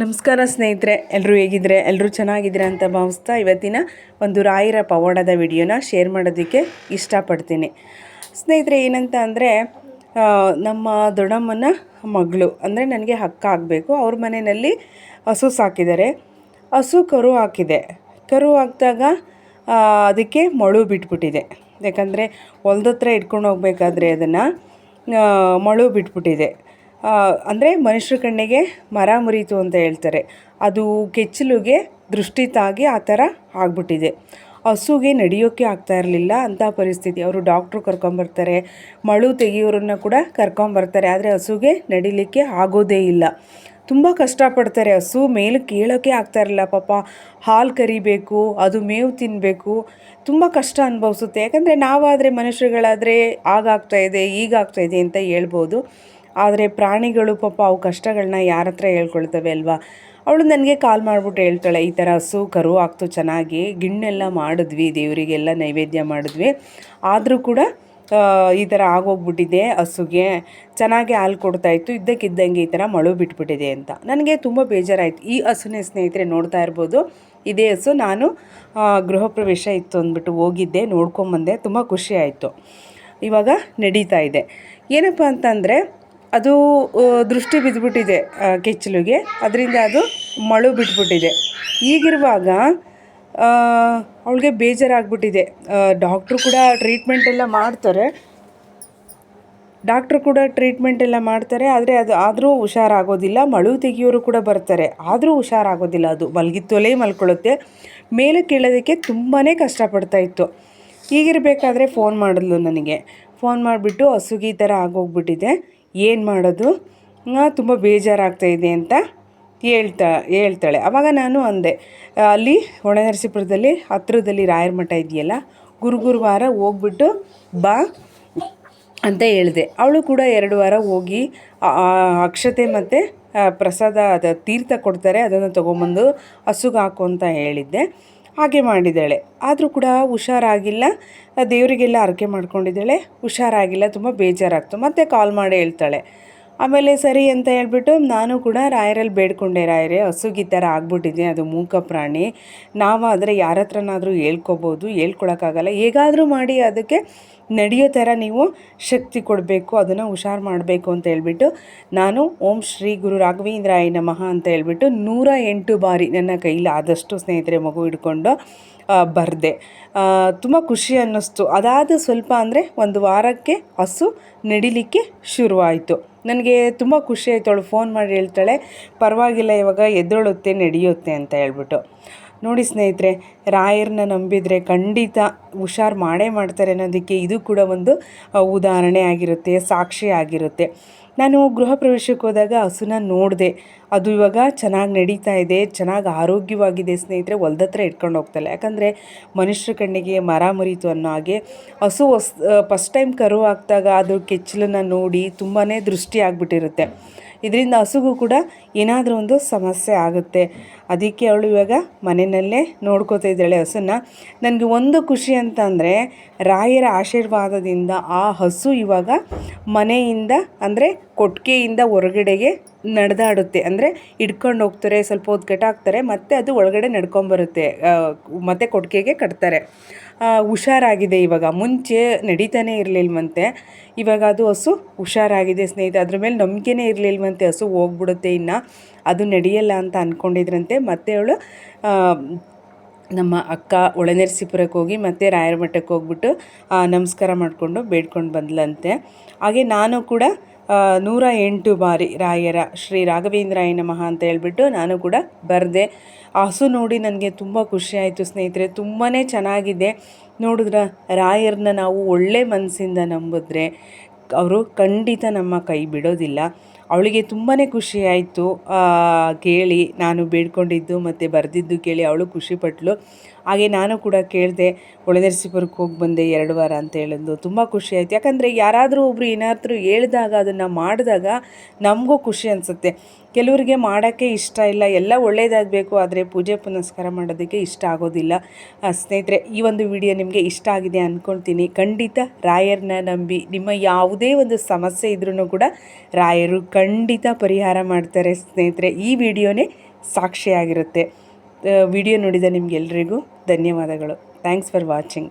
ನಮಸ್ಕಾರ ಸ್ನೇಹಿತರೆ ಎಲ್ಲರೂ ಹೇಗಿದ್ರೆ ಎಲ್ಲರೂ ಚೆನ್ನಾಗಿದ್ದೀರಾ ಅಂತ ಭಾವಿಸ್ತಾ ಇವತ್ತಿನ ಒಂದು ರಾಯರ ಪವಾಡದ ವಿಡಿಯೋನ ಶೇರ್ ಮಾಡೋದಕ್ಕೆ ಇಷ್ಟಪಡ್ತೀನಿ. ಸ್ನೇಹಿತರೆ, ಏನಂತ ಅಂದರೆ ನಮ್ಮ ದೊಡ್ಡಮ್ಮನ ಮಗಳು, ಅಂದರೆ ನನಗೆ ಹಕ್ಕ ಆಗಬೇಕು. ಅವ್ರ ಮನೆಯಲ್ಲಿ ಹಸು ಸಾಕಿದ್ದಾರೆ. ಹಸು ಕರು ಹಾಕಿದೆ. ಕರು ಹಾಕಿದಾಗ ಅದಕ್ಕೆ ಮಳು ಬಿಟ್ಬಿಟ್ಟಿದೆ. ಯಾಕಂದರೆ ಹೊಲ್ದತ್ರ ಇಟ್ಕೊಂಡು ಹೋಗ್ಬೇಕಾದ್ರೆ ಅದನ್ನು ಮಳು ಬಿಟ್ಬಿಟ್ಟಿದೆ. ಅಂದರೆ ಮನುಷ್ಯರ ಕಣ್ಣಿಗೆ ಮರ ಮುರಿಯಿತು ಅಂತ ಹೇಳ್ತಾರೆ. ಅದು ಕೆಚ್ಚಲುಗೆ ದೃಷ್ಟಿ ತಾಗಿ ಆ ಥರ ಆಗ್ಬಿಟ್ಟಿದೆ. ಹಸುಗೆ ನಡೆಯೋಕ್ಕೆ ಆಗ್ತಾ ಇರಲಿಲ್ಲ ಅಂಥ ಪರಿಸ್ಥಿತಿ. ಅವರು ಡಾಕ್ಟ್ರು ಕರ್ಕೊಂಬರ್ತಾರೆ, ಮಳು ತೆಗಿಯೋರನ್ನ ಕೂಡ ಕರ್ಕೊಂಬರ್ತಾರೆ, ಆದರೆ ಹಸುಗೆ ನಡಿಲಿಕ್ಕೆ ಆಗೋದೇ ಇಲ್ಲ. ತುಂಬ ಕಷ್ಟಪಡ್ತಾರೆ ಹಸು, ಮೇಲೆ ಕೇಳೋಕ್ಕೆ ಆಗ್ತಾ ಇರಲಿಲ್ಲ. ಪಾಪ ಹಾಲು ಕರಿಬೇಕು, ಅದು ಮೇವು ತಿನ್ನಬೇಕು ತುಂಬ ಕಷ್ಟ ಅನುಭವಿಸುತ್ತೆ. ಯಾಕಂದರೆ ನಾವಾದರೆ ಮನುಷ್ಯರುಗಳಾದರೆ ಆಗಾಗ್ತಾಯಿದೆ ಇದೆ, ಈಗಾಗ್ತಾ ಇದೆ ಅಂತ ಹೇಳ್ಬೋದು. ಆದರೆ ಪ್ರಾಣಿಗಳು ಪಾಪ ಅವು ಕಷ್ಟಗಳನ್ನ ಯಾರ ಹತ್ರ ಹೇಳ್ಕೊಳ್ತವೆ ಅಲ್ವಾ? ಅವಳು ನನಗೆ ಕಾಲ್ ಮಾಡಿಬಿಟ್ಟು ಹೇಳ್ತಾಳೆ, ಈ ಥರ ಹಸು ಕರು ಆಗ್ತು ಚೆನ್ನಾಗಿ, ಗಿಣ್ಣೆಲ್ಲ ಮಾಡಿದ್ವಿ, ದೇವರಿಗೆಲ್ಲ ನೈವೇದ್ಯ ಮಾಡಿದ್ವಿ. ಆದರೂ ಕೂಡ ಈ ಥರ ಆಗೋಗ್ಬಿಟ್ಟಿದೆ ಹಸುಗೆ, ಚೆನ್ನಾಗಿ ಹಾಲು ಕೊಡ್ತಾಯಿತ್ತು ಇದ್ದಕ್ಕಿದ್ದಂಗೆ ಈ ಥರ ಮಳು ಬಿಟ್ಬಿಟ್ಟಿದೆ ಅಂತ. ನನಗೆ ತುಂಬ ಬೇಜಾರಾಯಿತು. ಈ ಹಸುನೇ ಸ್ನೇಹಿತರೆ ನೋಡ್ತಾ ಇರ್ಬೋದು, ಇದೇ ಹಸು. ನಾನು ಗೃಹ ಪ್ರವೇಶ ಇತ್ತು ಅಂದ್ಬಿಟ್ಟು ಹೋಗಿದ್ದೆ, ನೋಡ್ಕೊಂಬಂದೆ, ತುಂಬ ಖುಷಿ ಆಯಿತು. ಇವಾಗ ನಡೀತಾ ಇದೆ. ಏನಪ್ಪ ಅಂತಂದರೆ ಅದು ದೃಷ್ಟಿ ಬಿದ್ದುಬಿಟ್ಟಿದೆ ಕೆಚ್ಚಲಿಗೆ. ಅದರಿಂದ ಅದು ಮಳು ಬಿಟ್ಬಿಟ್ಟಿದೆ. ಈಗಿರುವಾಗ ಅವಳಿಗೆ ಬೇಜಾರಾಗ್ಬಿಟ್ಟಿದೆ. ಡಾಕ್ಟ್ರು ಕೂಡ ಟ್ರೀಟ್ಮೆಂಟ್ ಎಲ್ಲ ಮಾಡ್ತಾರೆ. ಡಾಕ್ಟ್ರು ಕೂಡ ಟ್ರೀಟ್ಮೆಂಟ್ ಎಲ್ಲ ಮಾಡ್ತಾರೆ, ಆದರೆ ಅದು ಆದರೂ ಹುಷಾರಾಗೋದಿಲ್ಲ. ಮಳು ತೆಗಿಯೋರು ಕೂಡ ಬರ್ತಾರೆ. ಆದರೂ ಹುಷಾರಾಗೋದಿಲ್ಲ ಅದು. ಮಲಗಿತ್ತೊಲೇ ಮಲ್ಕೊಳ್ಳುತ್ತೆ. ಮೇಲೆ ಕೇಳೋದಕ್ಕೆ ತುಂಬಾ ಕಷ್ಟಪಡ್ತಾ ಇತ್ತು. ಹೀಗಿರಬೇಕಾದ್ರೆ ಫೋನ್ ಮಾಡಿದ್ಲು ನನಗೆ. ಫೋನ್ ಮಾಡಿಬಿಟ್ಟು, ಹಸುಗಿ ಥರ ಆಗೋಗ್ಬಿಟ್ಟಿದೆ. ಏನು ಮಾಡೋದು? ತುಂಬ ಬೇಜಾರಾಗ್ತಾಯಿದೆ ಅಂತ ಹೇಳ್ತಾ, ಹೇಳ್ತಾಳೆ. ಆವಾಗ ನಾನು ಅಂದೆ, ಅಲ್ಲಿ ಹೊಳೆನರಸೀಪುರದಲ್ಲಿ ಹತ್ತಿರದಲ್ಲಿ ರಾಯರ ಮಠ ಇದೆಯಲ್ಲ, ಗುರು ಗುರುವಾರ ಹೋಗ್ಬಿಟ್ಟು ಬಾ ಅಂತ ಹೇಳಿದೆ. ಅವಳು ಕೂಡ ಎರಡು ವಾರ ಹೋಗಿ ಅಕ್ಷತೆ ಮತ್ತು ಪ್ರಸಾದ ಅದು, ತೀರ್ಥ ಕೊಡ್ತಾರೆ, ಅದನ್ನು ತೊಗೊಂಬಂದು ಹಸುಗೆ ಹಾಕು ಅಂತ ಹೇಳಿದ್ದೆ. ಹಾಗೆ ಮಾಡಿದ್ದಾಳೆ. ಆದರೂ ಕೂಡ ಹುಷಾರಾಗಿಲ್ಲ. ದೇವರಿಗೆಲ್ಲ ಅರಕೆ ಮಾಡ್ಕೊಂಡಿದ್ದಾಳೆ. ಹುಷಾರಾಗಿಲ್ಲ. ತುಂಬ ಬೇಜಾರಾಗ್ತು. ಮತ್ತೆ ಕಾಲ್ ಮಾಡಿ ಹೇಳ್ತಾಳೆ. ಆಮೇಲೆ ಸರಿ ಅಂತ ಹೇಳ್ಬಿಟ್ಟು ನಾನು ಕೂಡ ರಾಯರಲ್ಲಿ ಬೇಡ್ಕೊಂಡೆ ರಾಯರೇ, ಹಸುಗೆ ಥರ ಆಗ್ಬಿಟ್ಟಿದೆ, ಅದು ಮೂಕ ಪ್ರಾಣಿ. ನಾವು ಆದರೆ ಯಾರ ಹತ್ರನಾದರೂ ಹೇಳ್ಕೊಬೋದು, ಹೇಳ್ಕೊಳಕ್ಕಾಗಲ್ಲ. ಹೇಗಾದರೂ ಮಾಡಿ ಅದಕ್ಕೆ ನಡೆಯೋ ಥರ ನೀವು ಶಕ್ತಿ ಕೊಡಬೇಕು, ಅದನ್ನು ಹುಷಾರು ಮಾಡಬೇಕು ಅಂತ ಹೇಳ್ಬಿಟ್ಟು ನಾನು ಓಂ ಶ್ರೀ ಗುರು ರಾಘವೇಂದ್ರಾಯ ನಮಃ ಅಂತ ಹೇಳ್ಬಿಟ್ಟು ನೂರ ಎಂಟು ಬಾರಿ ನನ್ನ ಕೈಲಿ ಆದಷ್ಟು ಸ್ನೇಹಿತರೆ ಮಗು ಹಿಡ್ಕೊಂಡು ಬರ್ದೆ. ತುಂಬ ಖುಷಿ ಅನ್ನಿಸ್ತು. ಅದಾದ ಸ್ವಲ್ಪ ಅಂದರೆ ಒಂದು ವಾರಕ್ಕೆ ಹಸು ನಡಿಲಿಕ್ಕೆ ಶುರುವಾಯಿತು. ನನಗೆ ತುಂಬ ಖುಷಿ ಆಯಿತು ಅವಳು ಫೋನ್ ಮಾಡಿ ಹೇಳ್ತಾಳೆ ಪರವಾಗಿಲ್ಲ ಇವಾಗ ಎದ್ದೊಳುತ್ತೆ ನಡೆಯುತ್ತೆ ಅಂತ ಹೇಳ್ಬಿಟ್ಟು. ನೋಡಿ ಸ್ನೇಹಿತರೆ, ರಾಯರನ್ನ ನಂಬಿದರೆ ಖಂಡಿತ ಹುಷಾರು ಮಾಡೇ ಮಾಡ್ತಾರೆ ಅನ್ನೋದಕ್ಕೆ ಇದು ಕೂಡ ಒಂದು ಉದಾಹರಣೆ ಆಗಿರುತ್ತೆ, ಸಾಕ್ಷಿ ಆಗಿರುತ್ತೆ. ನಾನು ಗೃಹ ಪ್ರವೇಶಕ್ಕೆ ಹೋದಾಗ ಹಸುನ ನೋಡಿದೆ, ಅದು ಇವಾಗ ಚೆನ್ನಾಗಿ ನಡೀತಾ ಇದೆ, ಚೆನ್ನಾಗಿ ಆರೋಗ್ಯವಾಗಿದೆ ಸ್ನೇಹಿತರೆ, ಹೊಲ್ದತ್ರ ಇಟ್ಕೊಂಡು ಹೋಗ್ತಲ್ಲ ಯಾಕಂದರೆ ಮನುಷ್ಯರ ಕಣ್ಣಿಗೆ ಮರ ಮುರಿತು ಅನ್ನೋ ಹಾಗೆ, ಹಸು ಹೊಸ್ ಫಸ್ಟ್ ಟೈಮ್ ಕರು ಹಾಕ್ದಾಗ ಅದು ಕೆಚ್ಚಲನ್ನು ನೋಡಿ ತುಂಬಾ ದೃಷ್ಟಿ ಆಗಿಬಿಟ್ಟಿರುತ್ತೆ. ಇದರಿಂದ ಹಸುಗೂ ಕೂಡ ಏನಾದರೂ ಒಂದು ಸಮಸ್ಯೆ ಆಗುತ್ತೆ. ಅದಕ್ಕೆ ಅವಳು ಇವಾಗ ಮನೆಯಲ್ಲೇ ನೋಡ್ಕೋತಾ ಇದ್ದಾಳೆ ಹಸುನ. ನನಗೆ ಒಂದು ಖುಷಿ ಅಂತ ಅಂದರೆ ರಾಯರ ಆಶೀರ್ವಾದದಿಂದ ಆ ಹಸು ಇವಾಗ ಮನೆಯಿಂದ ಅಂದರೆ ಕೊಟ್ಟಿಗೆಯಿಂದ ಹೊರಗಡೆಗೆ ನಡೆದಾಡುತ್ತೆ. ಅಂದರೆ ಹಿಡ್ಕೊಂಡು ಹೋಗ್ತಾರೆ, ಸ್ವಲ್ಪ ಹೊತ್ತು ಕಟ್ಟಾಕ್ತಾರೆ ಮತ್ತು ಅದು ಒಳಗಡೆ ನಡ್ಕೊಂಬರುತ್ತೆ ಮತ್ತೆ ಕೊಟ್ಟಿಗೆಗೆ ಕಟ್ತಾರೆ. ಹುಷಾರಾಗಿದೆ ಇವಾಗ. ಮುಂಚೆ ನಡೀತಾನೆ ಇರಲಿಲ್ವಂತೆ. ಇವಾಗ ಅದು ಹಸು ಹುಷಾರಾಗಿದೆ ಸ್ನೇಹಿತ ಅದ್ರ ಮೇಲೆ ನಂಬಿಕೆನೇ ಇರಲಿಲ್ವಂತೆ. ಹಸು ಹೋಗ್ಬಿಡುತ್ತೆ ಇನ್ನು. ಅದು ನಡೆಯಲ್ಲ ಅಂತ ಅಂದ್ಕೊಂಡಿದ್ರಂತೆ ಮತ್ತೆ ಅವಳು ನಮ್ಮ ಅಕ್ಕ ಒಳನರ್ಸಿಪುರಕ್ಕೆ ಹೋಗಿ ಮತ್ತೆ ರಾಯರ ಮಠಕ್ಕೆ ಹೋಗ್ಬಿಟ್ಟು ನಮಸ್ಕಾರ ಮಾಡಿಕೊಂಡು ಬೇಡ್ಕೊಂಡು ಬಂದ್ಲಂತೆ. ಹಾಗೆ ನಾನು ಕೂಡ ನೂರ ಎಂಟು ಬಾರಿ ರಾಯರ ಶ್ರೀ ರಾಘವೇಂದ್ರಾಯ ನಮಃ ಅಂತ ಹೇಳ್ಬಿಟ್ಟು ನಾನು ಕೂಡ ಬರೆದೆ. ಹಸು ನೋಡಿ ನನಗೆ ತುಂಬ ಖುಷಿ ಆಯಿತು ಸ್ನೇಹಿತರೆ ತುಂಬಾ ಚೆನ್ನಾಗಿದೆ. ನೋಡಿದ್ರೆ ರಾಯರನ್ನ ನಾವು ಒಳ್ಳೆ ಮನಸ್ಸಿಂದ ನಂಬಿದ್ರೆ, ಅವರು ಖಂಡಿತ ನಮ್ಮ ಕೈ ಬಿಡೋದಿಲ್ಲ. ಅವಳಿಗೆ ತುಂಬಾ ಖುಷಿಯಾಯಿತು ಕೇಳಿ ನಾನು ಬೇಡ್ಕೊಂಡಿದ್ದು ಮತ್ತು ಬರೆದಿದ್ದು ಕೇಳಿ ಅವಳು ಖುಷಿಪಟ್ಟಳು ಹಾಗೆ ನಾನು ಕೂಡ ಕೇಳಿದೆ ಒಳನರಸೀಪುರಕ್ಕೆ ಹೋಗಿ ಬಂದೆ ಎರಡು ವಾರ ಅಂತ ಹೇಳಿದ್ದು ತುಂಬ ಖುಷಿಯಾಯಿತು ಯಾಕಂದರೆ ಯಾರಾದರೂ ಒಬ್ಬರು ಏನಾದರೂ ಹೇಳಿದಾಗ, ಅದನ್ನು ಮಾಡಿದಾಗ ನಮಗೂ ಖುಷಿ ಅನಿಸುತ್ತೆ. ಕೆಲವರಿಗೆ ಮಾಡೋಕ್ಕೆ ಇಷ್ಟ ಇಲ್ಲ. ಎಲ್ಲ ಒಳ್ಳೆಯದಾಗಬೇಕು ಆದರೆ ಪೂಜೆ ಪುನಸ್ಕಾರ ಮಾಡೋದಕ್ಕೆ ಇಷ್ಟ ಆಗೋದಿಲ್ಲ. ಸ್ನೇಹಿತರೆ, ಈ ಒಂದು ವಿಡಿಯೋ ನಿಮಗೆ ಇಷ್ಟ ಆಗಿದೆ ಅಂದ್ಕೊಳ್ತೀನಿ ಖಂಡಿತ ರಾಯರನ್ನ ನಂಬಿ ನಿಮ್ಮ ಯಾವುದೇ ಒಂದು ಸಮಸ್ಯೆ ಇದ್ರೂ ಕೂಡ ರಾಯರು ಖಂಡಿತ ಪರಿಹಾರ ಮಾಡ್ತಾರೆ ಸ್ನೇಹಿತರೆ. ಈ ವಿಡಿಯೋನೇ ಸಾಕ್ಷಿಯಾಗಿರುತ್ತೆ. ವಿಡಿಯೋ ನೋಡಿದ ನಿಮಗೆಲ್ರಿಗೂ ಧನ್ಯವಾದಗಳು. Thanks for watching